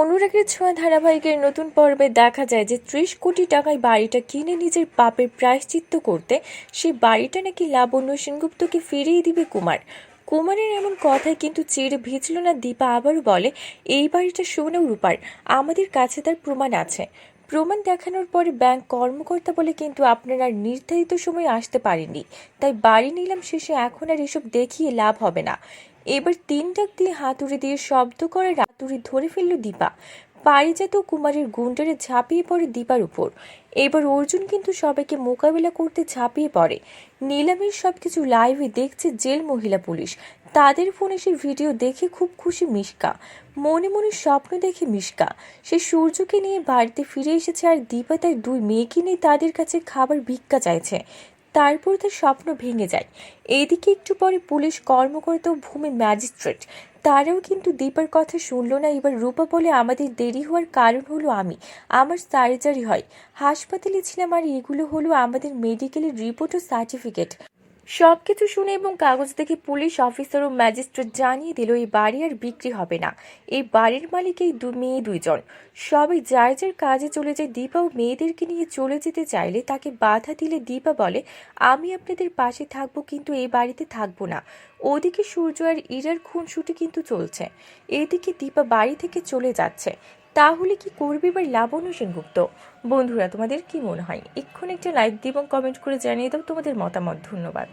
অনুরাগের ছোঁয়া ধারাবাহিকের নতুন পর্বে দেখা যায় যে ত্রিশ কোটি টাকায় বাড়িটা কিনে নিজের পাপের প্রায়শ্চিত্ত করতে সেই বাড়িটা নাকি লাবণ্য সেনগুপ্তকে ফিরিয়ে দিবে কুমার। কুমারের এমন কথায় কিন্তু চিড়ে ভিজল না দীপা আবারও বলে, এই বাড়িটা সোনা রূপার, আমাদের কাছে তার প্রমাণ আছে। প্রমাণ দেখানোর পরে ব্যাংক কর্মকর্তা বলে কিন্তু আপনারা নির্ধারিত সময় আসতে পারেননি। তাই বাড়ি নিলাম শেষে এখন আর এসব দেখিয়ে লাভ হবে না। এবার তিন ডাক দিয়ে হাতুড়ি দিয়ে শব্দ করে রাতুড়ি ধরে ফেলল দীপা। পারিজাত কুমারের গুন্ডারে ঝাঁপিয়ে পড়ে দীপার উপর। এবার অর্জুন কিন্তু সবাইকে মোকাবিলা করতে ঝাঁপিয়ে পড়ে। নিলামের সবকিছু লাইভে দেখছে জেল মহিলা পুলিশ। তাদের ফোনে সে ভিডিও দেখে খুব খুশি মিশকা। মনে মনে স্বপ্ন দেখে মিশকা। সে সূর্যকে নিয়ে বাড়িতে ফিরে এসেছে আর দীপা তার দুই মেয়েকে নিয়ে তাদের কাছে খাবার ভিক্ষা চাইছে। তারপর তার স্বপ্ন ভেঙে যায়। এদিকে একটু পরে পুলিশ কর্মকর্তা ও ভূমি ম্যাজিস্ট্রেট, তারাও কিন্তু দীপার কথা শুনলো না। এবার রূপা বলে, আমাদের দেরি হওয়ার কারণ হলো আমি। আমার সার্জারি হয়। হাসপাতালে ছিলাম আর এগুলো হলো আমাদের মেডিকেলের রিপোর্ট ও সার্টিফিকেট। সব কিছু শুনে এবং কাগজ দেখে পুলিশ অফিসার ও ম্যাজিস্ট্রেট জানিয়ে দিল, এই বাড়ি আর বিক্রি হবে না। এই বাড়ির মালিক এই দু, মেয়ে দুইজন। সবাই যার যার কাজে চলে যায়, দীপা ও মেয়েদেরকে নিয়ে চলে যেতে চাইলে তাকে বাধা দিলে দীপা বলে, আমি আপনাদের পাশে থাকব কিন্তু এই বাড়িতে থাকব না। ওদিকে সূর্য আর ইরার খুনসুটি কিন্তু চলছে। এদিকে দীপা বাড়ি থেকে চলে যাচ্ছে। তাহলে কি করবে এবার লাবণ্য সেনগুপ্ত? বন্ধুরা, তোমাদের কি মনে হয়? এক্ষুনি একটা লাইক দিয়ে এবং কমেন্ট করে জানিয়ে দাও তোমাদের মতামত। ধন্যবাদ।